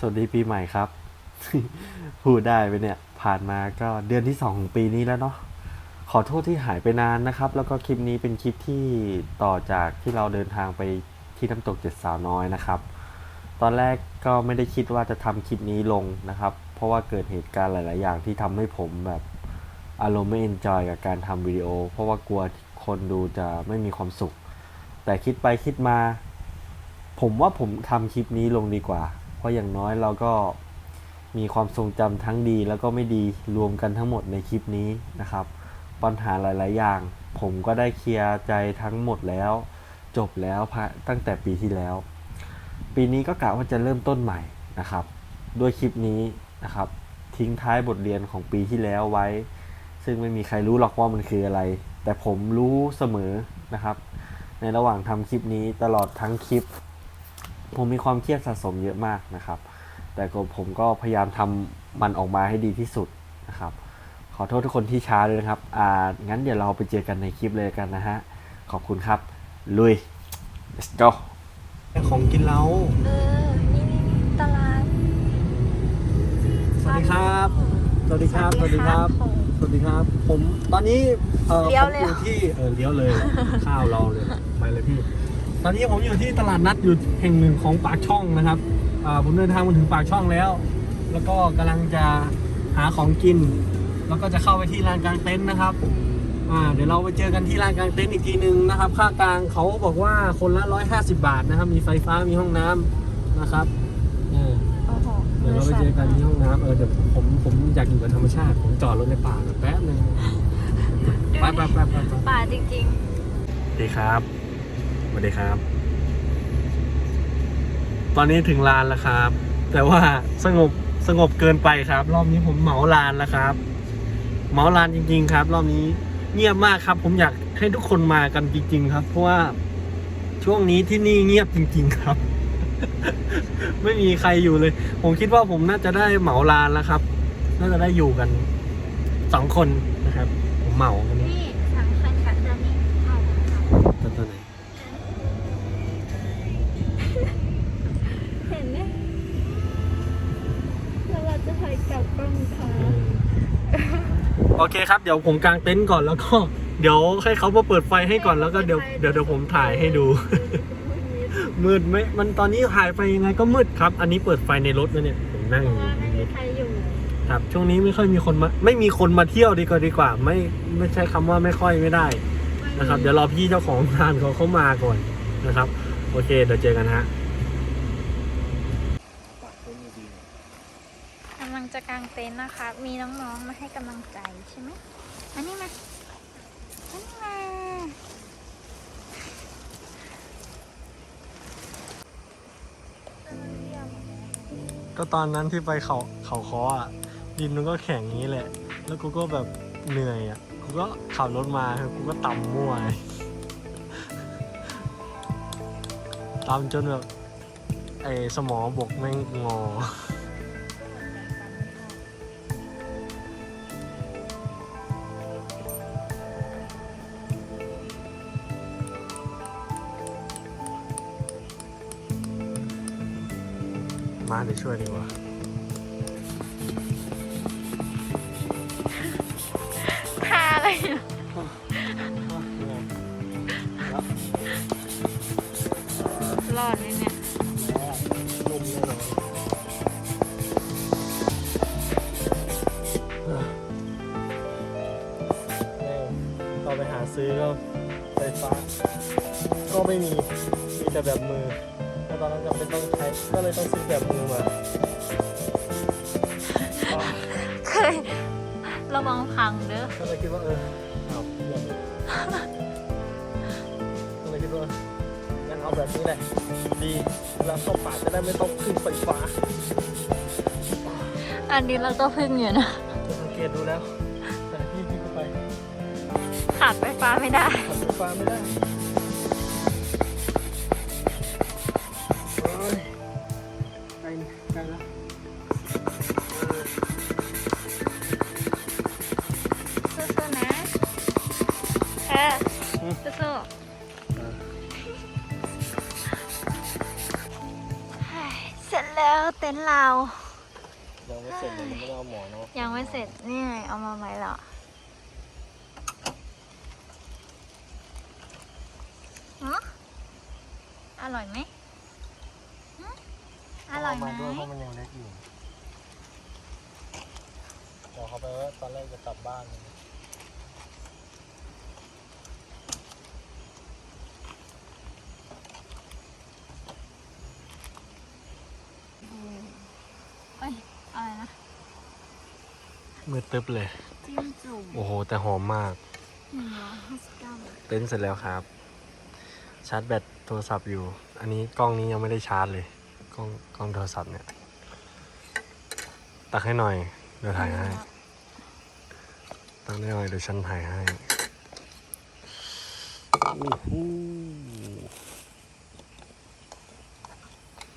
สวัสดีปีใหม่ครับ พูดได้ไปเนี่ย ผ่านมาก็เดือนที่สองของปีนี้แล้วเนาะขอโทษที่หายไปนานนะครับ แล้วก็คลิปนี้เป็นคลิปที่ต่อจากที่เราเดินทางไปที่น้ำตกเจ็ดสาวน้อยนะครับ ตอนแรกก็ไม่ได้คิดว่าจะทำคลิปนี้ลงนะครับ เพราะว่าเกิดเหตุการณ์หลาย ๆ อย่างที่ทำให้ผมแบบอารมณ์ไม่เอนจอยกับการทำวิดีโอ เพราะว่ากลัวคนดูจะไม่มีความสุข แต่คิดไปคิดมา ผมว่าผมทำคลิปนี้ลงดีกว่า ราะอย่างน้อยเราก็มีความทรงจำทั้งดีแล้วก็ไม่ดีรวมกันทั้งหมดในคลิปนี้นะครับ ปัญหาหลาย ๆ อย่าง ผมก็ได้เคลียร์ใจทั้งหมดแล้ว จบแล้วตั้งแต่ปีที่แล้ว ปีนี้ก็กะว่าจะเริ่มต้นใหม่นะครับ ด้วยคลิปนี้นะครับ ทิ้งท้ายบทเรียนของปีที่แล้วไว้ ซึ่งไม่มีใครรู้หรอกว่ามันคืออะไร แต่ผมรู้เสมอนะครับ ในระหว่างทำคลิปนี้ตลอดทั้งคลิป ผมมีความเครียดสะสมเยอะมากนะครับ แต่ก็ผมก็พยายามทำมันออกมาให้ดีที่สุดนะครับ ขอโทษทุกคนที่ช้าเลยนะครับ อ่า งั้นเดี๋ยวเราไปเจอกันในคลิปเลยกันนะฮะ ขอบคุณครับ ลุย let's go ของกินเราเออ นี่นี่นี่ตลาด สวัสดีครับ สวัสดีครับ สวัสดีครับผมสวัสดีครับ ผมตอนนี้ เออเลี้ยวผมเลยอยู่ที่ เออเลี้ยวเลย ข้าวเราเลย ไปเลยพี่ ตอนนี้ผมอยู่ที่ตลาดนัดอยู่แห่งหนึ่งของปากช่องนะครับอ่าผมเดินทางมาถึงปากช่องแล้ว แล้วก็กำลังจะหาของกิน แล้วก็จะเข้าไปที่ลานกลางเต็นท์นะครับอ่าเดี๋ยวเราไปเจอกันที่ลานกลางเต็นท์อีกทีนึงนะครับ ค่ากลางเขาบอกว่าคนละ 150 บาทนะครับ มีไฟฟ้ามีห้องน้ำนะครับเออโอ้โหเดี๋ยวเราไปเจอกันที่ห้องน้ำเออเดี๋ยวผมผมอยากอยู่กับธรรมชาติ ผมจอดรถในป่าแป๊บนึงไปไปไปไปไปป่าจริงสวัสดีครับส วัสดีครับ ตอนนี้ถึงลานแล้วครับ แต่ว่าสงบสงบเกินไปครับ รอบนี้ผมเหมาลานแล้วครับ เหมาลานจริง ๆ ครับ รอบนี้เงียบมากครับ ผมอยากให้ทุกคนมากันจริง ๆ ครับ เพราะว่าช่วงนี้ที่นี่เงียบจริง ๆ ครับ ไม่มีใครอยู่เลย ผมคิดว่าผมน่าจะได้เหมาลานแล้วครับ น่าจะได้อยู่กันสองคนนะครับ ผมเหมาอันนี้ เคครับ เดี๋ยวผมกางเต็นท์ก่อนแล้วก็เดี๋ยวให้เขามาเปิดไฟให้ก่อนแล้วก็เดี๋ยวเดี๋ยวเดี๋ยวผมถ่ายให้ดู มืดไหมมันตอนนี้ถ่ายไปยังไงก็มืดครับ อันนี้เปิดไฟในรถนะเนี่ยผมนั่งเพอราะยู่ว่าไม่มีใครอยู่ครับ ช่วงนี้ไม่ค่อยมีคนมาไม่มีคนมาเที่ยวดีกว่าดีกว่า ไม่ไม่ใช่คำว่าไม่ค่อยไม่ได้นะครับ เดี๋ยวรอพี่เจ้าของร้านเขาเข้ามาก่อนนะครับ โอเคเดี๋ยวเจอกันฮะ กำลัง จะกางเต็นท์นะคะ มีน้องๆมาให้กำลังใจใช่ไหมอันนี้มาอันนี้มาก็ตอนนั้นที่ไปเขาเขาคออะดินมันก็แข็งอย่างนี้แหละ แล้วกูก็แบบเหนื่อยอะกูก็ขับรถมาคือกูก็ต่ำมั่วต่ำจนแบบไอ้สมองบกแม่งงอ ช่วยดีกว่า ทาอะไรอะรอดเลยเนี่ย ลมแน่นอนเราไปหาซื้อก็ไฟฟ้า ก็ไม่มี มีแต่แบบมือแล้ว ตอนนั้นจำเป็นต้องใช้ ก็เลยต้องซื้อแบบมือมาเคยระวังพังเด้อก็เลยคิดว่าเออเอาเยี่ยมเลยก็เลยคิดว่างั้นเอาแบบนี้แหละ ดีเวลาเข้าป่าจะได้ไม่ต้องพึ่งไฟฟ้าอันนี้เราก็พึ่งอยู่นะจะสังเกตดูแล้วแต่ที่ที่กูไปขาดไฟฟ้าไม่ได้ขับไฟฟ้าไม่ได้ ต็ต็นท์เรายังไม่เสร็จเลยไม่ได้เอาหมอเนาะยังไม่เสร็จนี่ไงเอามาไว้แล้วฮะอร่อยไหมหึอร่อยไหมมาด้วยเพราะมันยังเล็กอยู่บอกเขาไปว่าตอนแรกจะกลับบ้าน เอ้ยอะไรนะ มืดตึ๊บเลย จิ้มจุ่มโอ้โห แต่หอมมาก หนึ่งร้อยห้าสิบเก้าบาทเต้นท์เสร็จแล้วครับ ชาร์จแบตโทรศัพท์อยู่ อันนี้กล้องนี้ยังไม่ได้ชาร์จเลย กล้องกล้องโทรศัพท์เนี่ย ตักให้หน่อย เดี๋ยวถ่ายให้ ตักให้หน่อยเดี๋ยวฉันถ่ายให้โอ้โห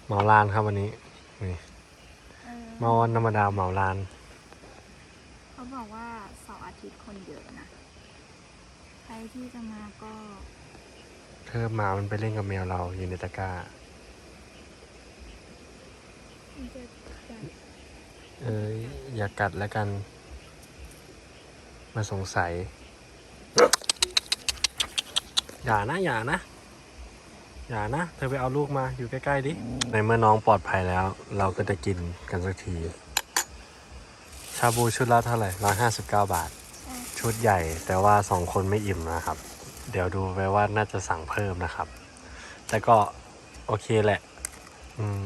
เหมาลานครับวันนี้นี่เออมาวันธรรมดาเหมาลาน เขาบอกว่าเสาร์อาทิตย์คนเยอะนะ ใครที่จะมาก็เธอหมามันไปเล่นกับแมวเราอยู่ในตะกร้า จะจัดเอ้ยอย่ากัดแล้วกัน มาสงสัย อย่านะ อย่านะ อย่านะ เธอไปเอาลูกมาอยู่ใกล้ ๆ ดิ ในเมื่อน้องปลอดภัยแล้ว เราก็จะกินกันสักที ชาบูชุดละเท่าไหร่ร้อยห้าสิบเก้าบาทใช่ชุดใหญ่แต่ว่าสองคนไม่อิ่มนะครับ เดี๋ยวดูไปว่าน่าจะสั่งเพิ่มนะครับ แต่ก็โอเคแหละอืม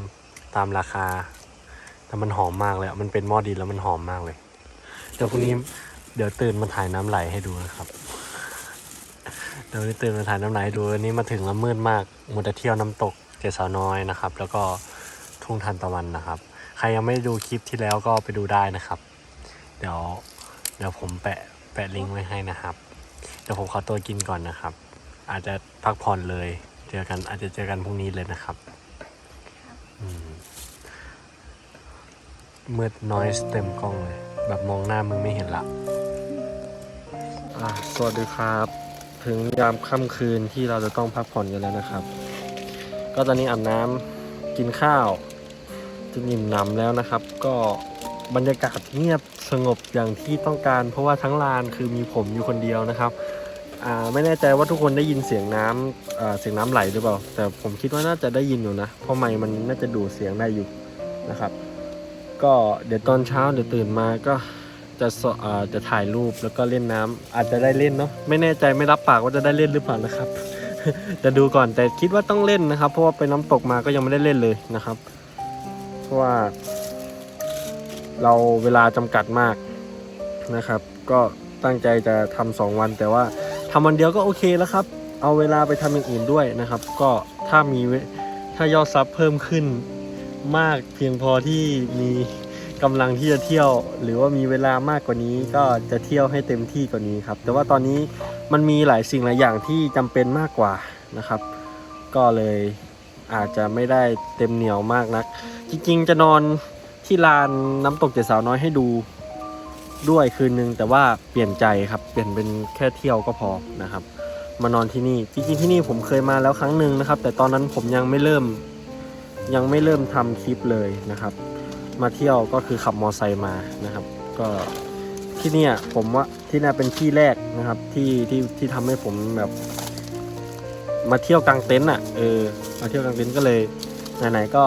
ตามราคา แต่มันหอมมากเลยอะมันเป็นหม้อดินแล้วมันหอมมากเลย เดี๋ยวพรุ่งนี้เดี๋ยวตื่นมาถ่ายน้ำไหลให้ดูนะครับ เดี๋ยววันนี้ตื่นมาถ่ายน้ำไหลให้ดูวันนี้มาถึงแล้วมืดมากมัวแต่เที่ยวน้ำตกเจดสาวน้อยนะครับ แล้วก็ทุ่งทันตะวันนะครับ ใครยังไม่ได้ดูคลิปที่แล้วก็ไปดูได้นะครับ เดี๋ยวเดี๋ยวผมแปะแปะลิงก์ไว้ให้นะครับ เดี๋ยวผมขอตัวกินก่อนนะครับ อาจจะพักผ่อนเลย เจอกันอาจจะเจอกันพรุ่งนี้เลยนะครับอืมมืดน้อยเต็มกล้องเลย แบบมองหน้ามึงไม่เห็นละอะสวัสดีครับ ถึงยามค่ำคืนที่เราจะต้องพักผ่อนกันแล้วนะครับ ก็ตอนนี้อาบน้ำกินข้าวจะอิ่มหนำแล้วนะครับ ก็ บรรยากาศเงียบสงบอย่างที่ต้องการ เพราะว่าทั้งลานคือมีผมอยู่คนเดียวนะครับไม่แน่ใจว่าทุกคนได้ยินเสียงน้ำอ่าเสียงน้ำไหลหรือเปล่า แต่ผมคิดว่าน่าจะได้ยินอยู่นะ เพราะไมค์มันน่าจะดูดเสียงได้อยู่นะครับ ก็เดี๋ยวตอนเช้าเดี๋ยวตื่นมาก็จะจะถ่ายรูปแล้วก็เล่นน้ำอาจจะได้เล่นเนาะไม่แน่ใจไม่รับปากว่าจะได้เล่นหรือเปล่านะครับ จะดูก่อนแต่คิดว่าต้องเล่นนะครับ เพราะว่าไปน้ำตกมาก็ยังไม่ได้เล่นเลยนะครับ เพราะว่า เราเวลาจำกัดมากนะครับ ก็ตั้งใจจะทำสองวัน แต่ว่าทำวันเดียวก็โอเคแล้วครับ เอาเวลาไปทำอย่างอื่นด้วยนะครับ ก็ถ้ามีถ้ายอดซับเพิ่มขึ้นมากเพียงพอที่มีกำลังที่จะเที่ยว หรือว่ามีเวลามากกว่านี้ก็จะเที่ยวให้เต็มที่กว่านี้ครับ แต่ว่าตอนนี้มันมีหลายสิ่งหลายอย่างที่จำเป็นมากกว่านะครับ ก็เลยอาจจะไม่ได้เต็มเหนียวมากนัก จริงๆจะนอน ที่ลานน้ำตกเจ็ดสาวน้อยให้ดูด้วยคืนนึง แต่ว่าเปลี่ยนใจครับ เปลี่ยนเป็นแค่เที่ยวก็พอนะครับ มานอนที่นี่จริงๆที่นี่ผมเคยมาแล้วครั้งหนึ่งนะครับ แต่ตอนนั้นผมยังไม่เริ่มยังไม่เริ่มทำคลิปเลยนะครับ มาเที่ยวก็คือขับมอไซค์มานะครับ ก็ที่เนี่ยผมว่าที่นี่เป็นที่แรกนะครับที่ที่ที่ทำให้ผมแบบ มาเที่ยวกลางเต็นท์อะเออมาเที่ยวกลางเต็นท์ก็เลยไหนๆก็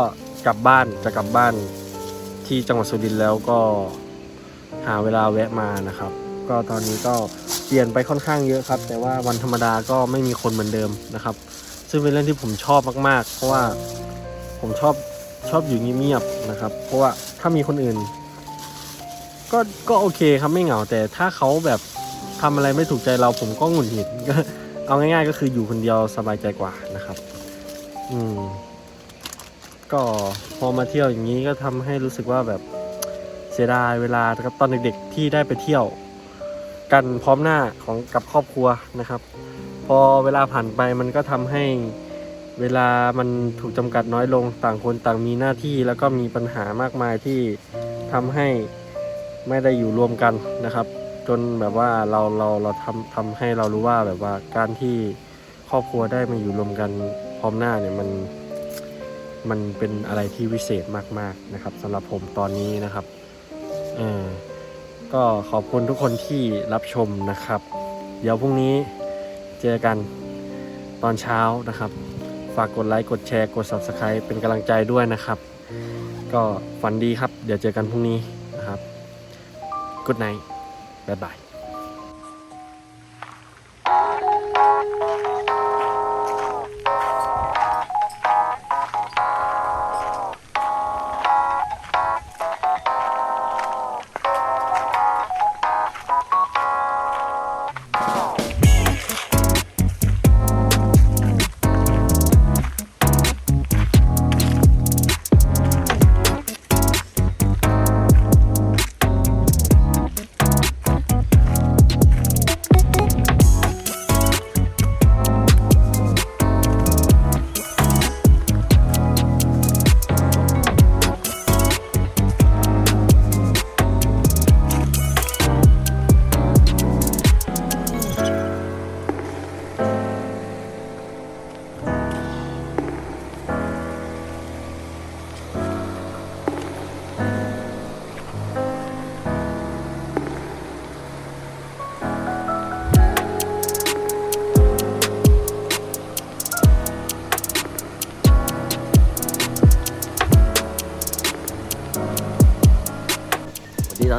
กลับบ้านจะกลับบ้าน ที่จังหวัดสุรินทร์แล้วก็หาเวลาแวะมานะครับ ก็ตอนนี้ก็เปลี่ยนไปค่อนข้างเยอะครับ แต่ว่าวันธรรมดาก็ไม่มีคนเหมือนเดิมนะครับ ซึ่งเป็นเรื่องที่ผมชอบมากๆ เพราะว่าผมชอบชอบอยู่เงียบๆนะครับ เพราะว่าถ้ามีคนอื่น ก็ก็โอเคครับไม่เหงาแต่ถ้าเขาแบบทำอะไรไม่ถูกใจเราผมก็หงุดหงิดก็เอาง่าย ๆ ก็คืออยู่คนเดียวสบายใจกว่านะครับ อืม ก็พอมาเที่ยวอย่างนี้ก็ทำให้รู้สึกว่าแบบเสียดายเวลานะครับตอนเด็กๆที่ได้ไปเที่ยว กันพร้อมหน้าของกับครอบครัวนะครับ พอเวลาผ่านไปมันก็ทำให้เวลามันถูกจำกัดน้อยลงต่างคนต่างมีหน้าที่แล้วก็มีปัญหามากมายที่ทำให้ไม่ได้อยู่รวมกันนะครับ จนแบบว่าเราเราเราทำทำให้เรารู้ว่าแบบว่าการที่ครอบครัวได้มาอยู่รวมกันพร้อมหน้าเนี่ยมัน มันเป็นอะไรที่วิเศษมากๆนะครับสำหรับผมตอนนี้นะครับเออก็ขอบคุณทุกคนที่รับชมนะครับ เดี๋ยวพรุ่งนี้เจอกันตอนเช้านะครับ ฝากกดไลค์กดแชร์กด Subscribe เป็นกำลังใจด้วยนะครับ ก็ฝันดีครับ เดี๋ยวเจอกันพรุ่งนี้นะครับ Good night บ๊ายบาย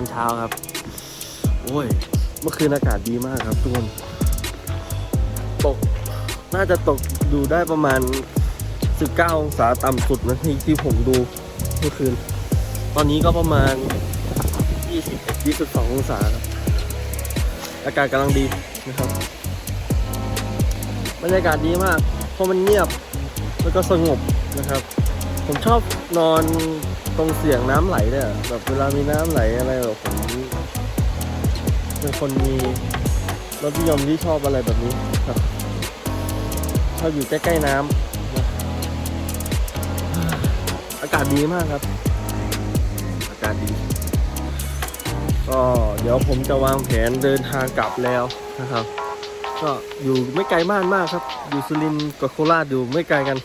เช้าครับ โอ้ย เมื่อคืนอากาศดีมากครับทุกคน ตก น่าจะตกดูได้ประมาณ 19 องศาต่ำสุดนะที่ที่ผมดูเมื่อคืน ตอนนี้ก็ประมาณ 20 22 องศาครับ อากาศกำลังดีนะครับ บรรยากาศดีมาก เพราะมันเงียบ แล้วก็สงบนะครับ ผมชอบนอนตรงเสียงน้ำไหลเนี่ยแบบเวลามีน้ำไหลอะไรแบบผมเป็นคนมีรสนิยมที่ชอบอะไรแบบนี้ครับชอบอยู่ใกล้ๆน้ำอากาศดีมากครับ อากาศดี ก็เดี๋ยวผมจะวางแผนเดินทางกลับแล้วนะครับ ก็อยู่ไม่ไกลมากมากครับ อยู่สุรินทร์กับโคราชอยู่ไม่ไกลกัน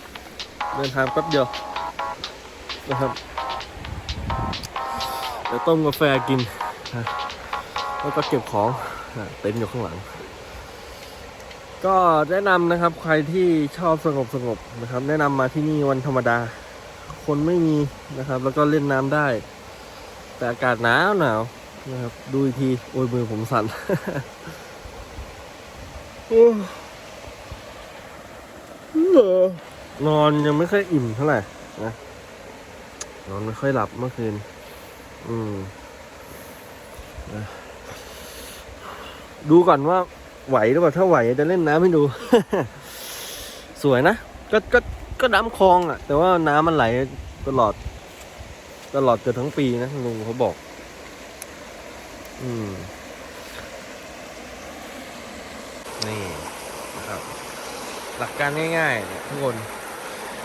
เดินทางแป๊บเดียว นะครับเดี๋ยวต้มกาแฟกินนะแล้วก็เก็บของนะเต็นท์อยู่ข้างหลัง ก็แนะนำนะครับใครที่ชอบสงบสงบนะครับ แนะนำมาที่นี่วันธรรมดา คนไม่มีนะครับ แล้วก็เล่นน้ำได้ แต่อากาศหนาวหนาวนะครับดูอีกที โอ้ยมือผมสั่นนอนยังไม่ค่อยอิ่มเท่าไหร่นะ นอนไม่ค่อยหลับเมื่อคืน อืมดูก่อนว่าไหวหรือเปล่าถ้าไหวจะเล่นน้ำให้ดู สวยนะ ก็ก็ก็น้ำคลองอะ แต่ว่าน้ำมันไหลตลอด ตลอดเกือบทั้งปีนะลุงเขาบอก อืมนี่นะครับ หลักการง่ายๆเนี่ยทุกคน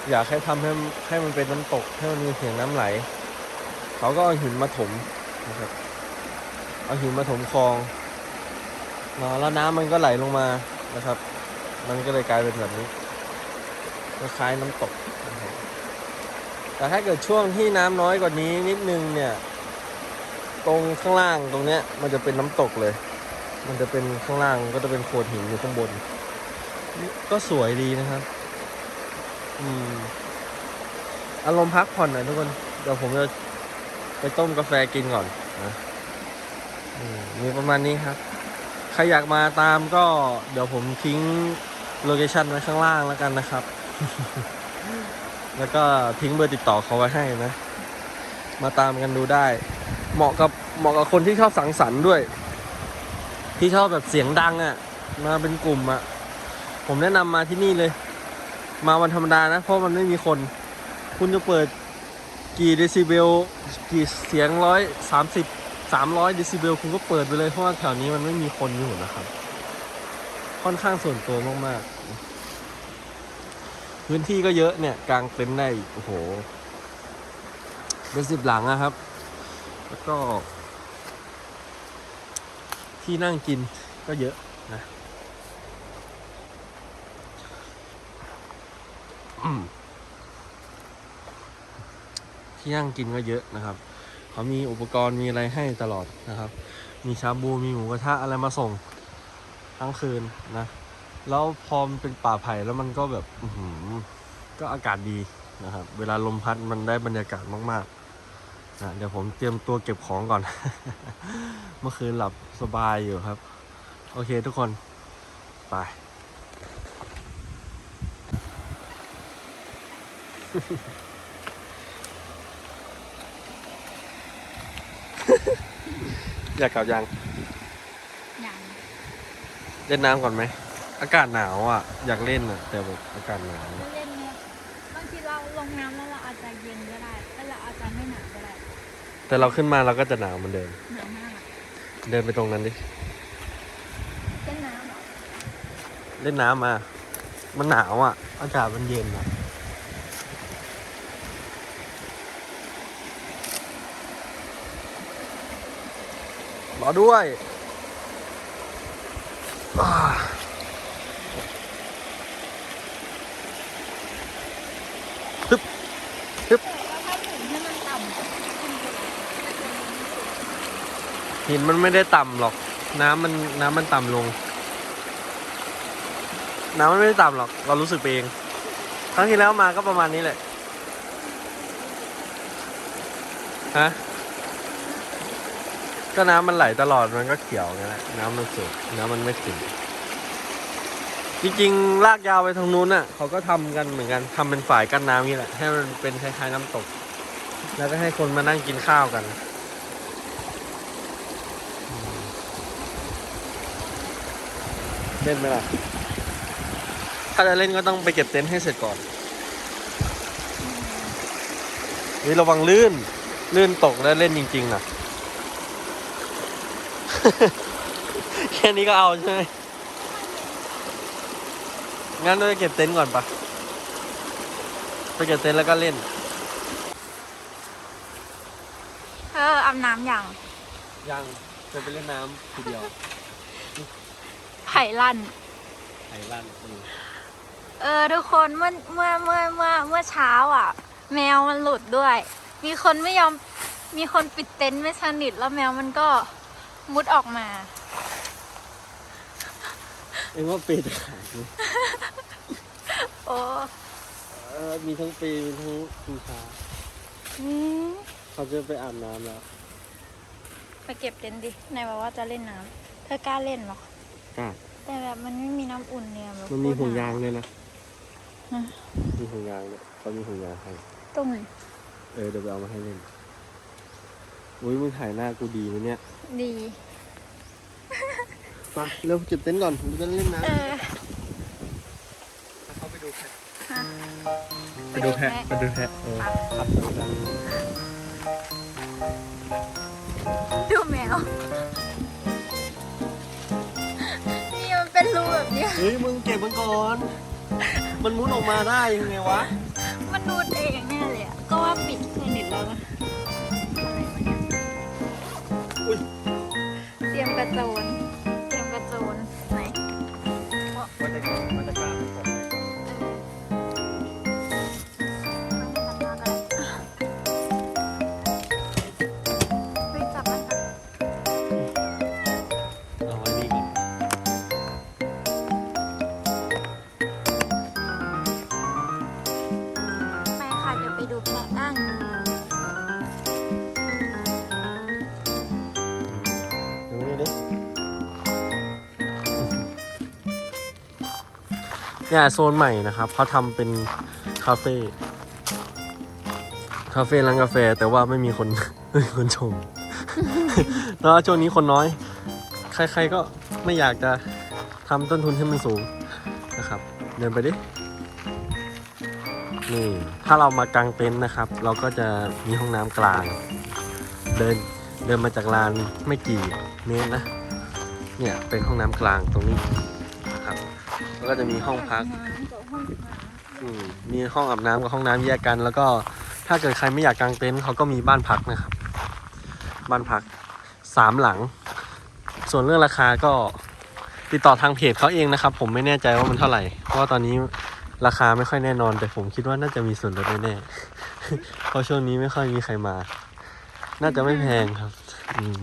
อยากให้ทำให้ให้มันเป็นน้ำตกให้มันมีเสียงน้ำไหล เขาก็เอาหินมาถมนะครับ เอาหินมาถมคลองนะแล้วน้ำมันก็ไหลลงมานะครับ มันก็เลยกลายเป็นแบบนี้คล้ายน้ำตกนะครับแต่ถ้าเกิดช่วงที่น้ำน้อยกว่านี้นิดนึงเนี่ย ตรงข้างล่างตรงเนี้ย มันจะเป็นน้ำตกเลย มันจะเป็นข้างล่างก็จะเป็นโขดหินอยู่ข้างบน ก็สวยดีนะครับ อารมณ์พักผ่อนหน่อยทุกคน เดี๋ยวผมจะไปต้มกาแฟกินก่อนนะมมีประมาณนี้ครับ ใครอยากมาตามก็เดี๋ยวผมทิ้งโลเคชันไว้ข้างล่างแล้วกันนะครับ แล้วก็ทิ้งเบอร์ติดต่อเขาไว้ให้นะ มาตามกันดูได้ เหมาะกับเหมาะกับคนที่ชอบสังสรรค์ด้วย ที่ชอบแบบเสียงดังอะ่ะ มาเป็นกลุ่มอะ่ะ ผมแนะนำมาที่นี่เลย มาวันธรรมดานะ เพราะมันไม่มีคน คุณจะเปิดกี่เดซิเบลกี่เสียงร้อยสามสิบสามร้อยเดซิเบลคุณก็เปิดไปเลย เพราะว่าแถวนี้มันไม่มีคนอยู่นะครับ ค่อนข้างส่วนตัวมากๆ พื้นที่ก็เยอะเนี่ยกลางเต็นท์ได้โอ้โห เป็นสิบหลังนะครับ แล้วก็ ที่นั่งกินก็เยอะนะ อืม ที่นั่งกินก็เยอะนะครับ เขามีอุปกรณ์มีอะไรให้ตลอดนะครับ มีชาบูมีหมูกระทะอะไรมาส่งทั้งคืนนะ แล้วพอมเป็นป่าไผ่แล้วมันก็แบบอืก็อากาศดีนะครับ เวลาลมพัดมันได้บรรยากาศมากๆนะเดี๋ยวผมเตรียมตัวเก็บของก่อน เมื่อคืนหลับสบายอยู่ครับ โอเคทุกคน ไป อยากกลับยังอย่างเล่นน้ำก่อนไหม อากาศหนาวอะ อยากเล่นอะ แต่แบบอากาศหนาวไม่เล่นเนี่ยบางทีเราลงน้ำแล้วเราอาจจะเย็นก็ได้แล้วเราอาจจะไม่หนาวก็ได้แต่เราขึ้นมาเราก็จะหนาวเหมือนเดิม หนาวมากอะเดินไปตรงนั้นดิ เล่นน้ำเหรอเล่นน้ำมา มันหนาวอะ อากาศมันเย็นอะ อด้วยอ่าฮึบฮึบหินมันไม่ได้ต่ำหรอก น้ำมันน้ำมันต่ำลง น้ำมันไม่ได้ต่ำหรอก เรารู้สึกเอง ครั้งที่แล้วมาก็ประมาณนี้แหละ ฮะ ก็น้ำมันไหลตลอดมันก็เขียวไงแหละน้ำมันสดน้ำมันไม่ขุ่นจริงๆลากยาวไปทางนู้นน่ะเขาก็ทำกันเหมือนกันทำเป็นฝ่ายกั้นน้ำนี่แหละให้มันเป็นคล้ายๆน้ำตก แล้วก็ให้คนมานั่งกินข้าวกัน เล่นไหมล่ะ ถ้าจะเล่นก็ต้องไปเก็บเต็นท์ให้เสร็จก่อน นี่ระวังลื่น ลื่นตกแล้วเล่นจริงๆนะ แค่นี้ก็เอาใช่ไหมงั้นเราไปเก็บเต็นท์ก่อนปะไปเก็บเต็นท์แล้วก็เล่นเอออาบน้ำอย่างยังจะไปเล่นน้ำทีเดียวไผ่ลั่น ไอ้ลั่นอืมเออทุกคนเมื่อเมื่อเมื่อเมื่อเมื่อเช้าอะ แมวมันหลุดด้วย มีคนไม่ยอมมีคนปิดเต็นท์ไม่สนิทแล้วแมวมันก็ มุดออกมา เอ็งว่าปีจะขายไหมโอ้เออมีทั้งปีมีทั้งคุชาอืมเขาจะไปอาบน้ำแล้วไปเก็บเต็นท์ดินายบอกว่าจะเล่นน้ำเธอกล้าเล่นเหรอ กล้าแต่แบบมันไม่มีน้ำอุ่นเนี่ยแบบมันมีโคตรห่วงหนยางเลยนะ ฮะมีห่วงยางเลยเขามีห่วงยางให้ตรงไหน เออเดี๋ยวไปเอามาให้เล่น อุ้ยมึงถ่ายหน้ากูดีไหมเนี่ยดี มาเร็วเก็บเต็นท์ก่อนผมจะเล่นน้ำเออเขาไปดูแพะฮะไปดูแพะไปดูแพะเออครับดูแพะดูแมว นี่มันเป็นรูแบบเนี้ย เฮ้ยมึงเก็บมันก่อน มันมุดออกมาได้ยังไงวะ มันนูดเองแน่เลยอะก็ว่าปิดสนิทแล้วนะ เเนี่ยโซนใหม่นะครับเขาทำเป็นคาเฟ่คาเฟ่ร้านกาแฟแต่ว่าไม่มีคน ไม่มีคนชม แล้วช่วงนี้คนน้อย ใครๆก็ไม่อยากจะทำต้นทุนให้มันสูงนะครับ เดินไปดินี่ถ้าเรามากางเต็นท์นะครับ เราก็จะมีห้องน้ำกลาง เดินเดินมาจากลานไม่กี่เมตรนะเนี่ยเป็นห้องน้ำกลางตรงนี้ แล้วก็จะมีห้องพัก อืมมีห้องอาบน้ำกับห้องน้ำแยกกัน แล้วก็ถ้าเกิดใครไม่อยากกางเต็นท์เขาก็มีบ้านพักนะครับ บ้านพักสามหลัง ส่วนเรื่องราคาก็ติดต่อทางเพจเขาเองนะครับ ผมไม่แน่ใจว่ามันเท่าไหร่ เพราะว่าตอนนี้ราคาไม่ค่อยแน่นอน แต่ผมคิดว่าน่าจะมีส่วนลดแน่ๆเพราะช่วงนี้ไม่ค่อยมีใครมา น่าจะไม่แพงครับ อืม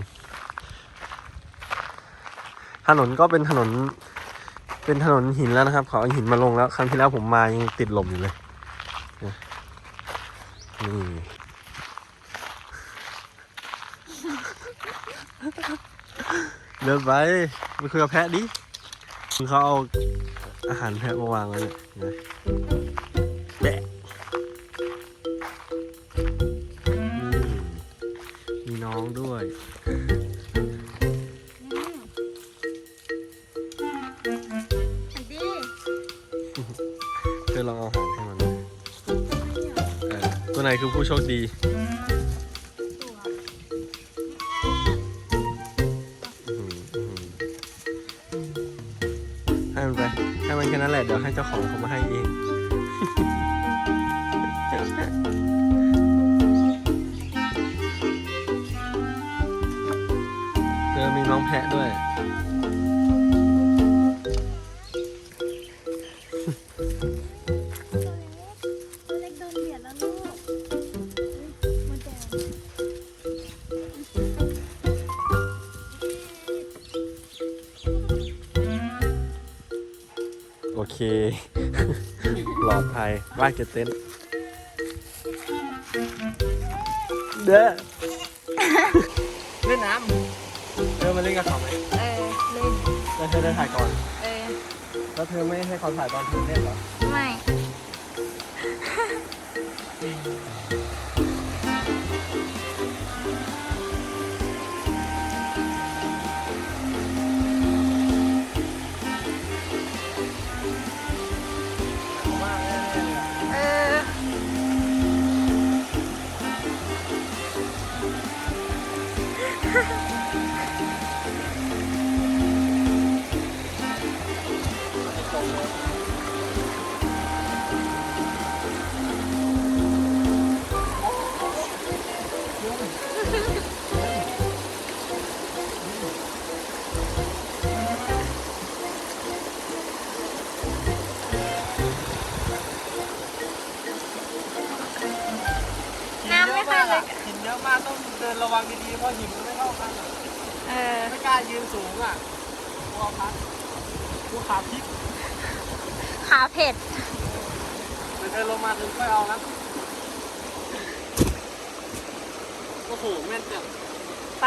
ถนนก็เป็นถนน เป็นถนนหินแล้วนะครับเขาเอาหินมาลงแล้ว ครั้งที่แล้วผมมายังติดลมอยู่เลยนี่เดินไปไปคุยกับแพะดิเขาเอาอาหารแพะมาวางไว้เนี่ย เดี๋ยวให้เจ้าของเขามาให้เอง เจอมีน้องแพะด้วย บ้านเก็ตเต็นท์เด้อเล่นน้ำเธอมาเล่นกับเขาไหมเออเล่นแล้วเธอได้ถ่ายก่อน เออแล้วเธอไม่ให้เขาถ่ายตอนเธอเล่นเหรอ ไม่ ต้องเดินระวังดีๆเพราะหินมันไม่เท่ากันอะเออ ไม่กล้ายืนสูงอะกลัวพัดกลัวขาพลิกขาเผ็ด เดินเดินลงมาถึงค่อยเอานะโอ้โหแม่นจังไป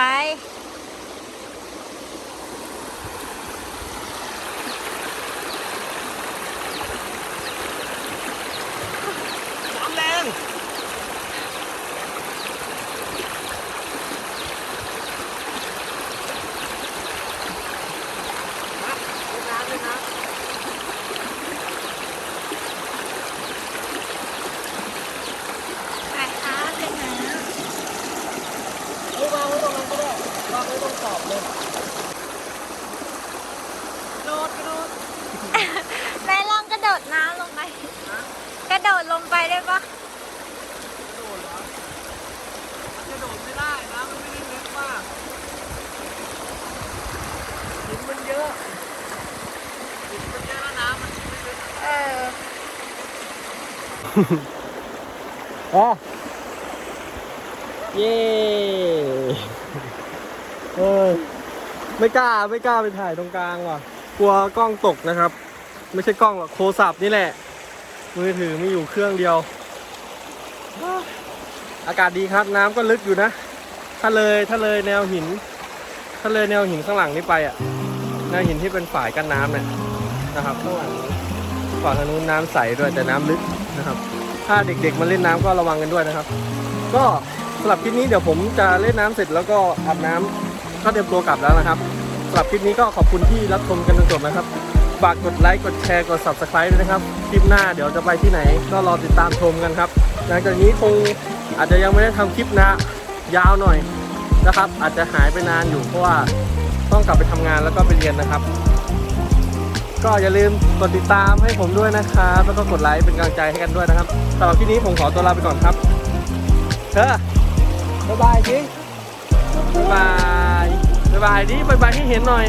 น้ำแรงมาเล่นน้ำเล่นน้ำ ไปค่ะเป็นน้ เอาวางไว้ตรงนั้นก็ได้วางไว้ตรงขอบเลยโดดกระโดดำนายลองกระโดดน้ำลงไป กระโดดลงไปได้ปะ โดดเหรอมันจะโดดไม่ได้นะมันไม่ได้ลึกมากหินมันเยอะหินมันเยอะแล้วน้ำมันไม่ลึก เออ อ๋อเย้เออไม่กล้าไม่กล้าไปถ่ายตรงกลางว่ะ กลัวกล้องตกนะครับ ไม่ใช่กล้องหรอกโทรศัพท์นี่แหละ มือถือมีอยู่เครื่องเดียว อากาศดีครับน้ำก็ลึกอยู่นะ ถ้าเลยถ้าเลยแนวหิน ถ้าเลยแนวหินข้างหลังนี้ไปอะแนวหินที่เป็นฝ่ายกั้นน้ำเนี่ยนะครับข้างหลังฝั่งทางนู้นน้ำใสด้วยแต่น้ำลึก นะครับ ถ้าเด็กๆมาเล่นน้ำก็ระวังกันด้วยนะครับ ก็สำหรับคลิปนี้เดี๋ยวผมจะเล่นน้ำเสร็จแล้วก็อาบน้ำก็เตรียมตัวกลับแล้วนะครับสำหรับคลิปนี้ก็ขอบคุณที่รับชมกันจนจบนะครับฝากกดไลค์กดแชร์กด subscribe ด้วยนะครับ คลิปหน้าเดี๋ยวจะไปที่ไหนก็รอติดตามชมกันครับ หลังจากนี้คงอาจจะยังไม่ได้ทำคลิปนะยาวหน่อยนะครับ อาจจะหายไปนานอยู่เพราะว่าต้องกลับไปทำงานแล้วก็ไปเรียนนะครับ ก็อย่าลืมกดติดตามให้ผมด้วยนะครับ แล้วก็กดไลค์เป็นกำลังใจให้กันด้วยนะครับสำหรับที่นี้ผมขอตัวลาไปก่อนครับเธอบ๊ายบายจิบ๊ายบายบ๊ายบายดิบ๊ายบายให้เห็นหน่อย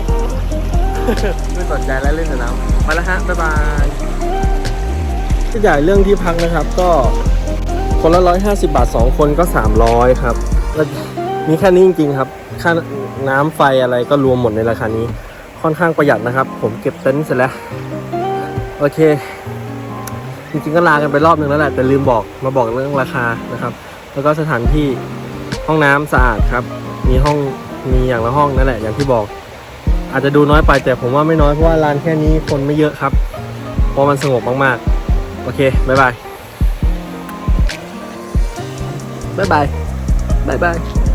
ไม่สนใจแล้วเล่นแต่น้ำมาแล้วฮะบ๊ายบายที่ใหญ่เรื่องที่พักนะครับ ก็คนละร้อยห้าสิบาทสองคนก็สามร้อยครับมีแค่นี้จริงๆครับ ค่าน้ำไฟอะไรก็รวมหมดในราคานี้ ค่อนข้างประหยัดนะครับ ผมเก็บเต็นท์เสร็จแล้ว โอเค จริงๆก็ลากันไปรอบนึงแล้วแหละ แต่ลืมบอกมาบอกเรื่องราคานะครับ แล้วก็สถานที่ห้องน้ำสะอาดครับ มีห้องมีอย่างละห้องนั่นแหละอย่างที่บอก อาจจะดูน้อยไปแต่ผมว่าไม่น้อยเพราะว่าร้านแค่นี้คนไม่เยอะครับ เพราะมันสงบมากๆ โอเคบ๊ายบายบ๊ายบายบ๊ายบาย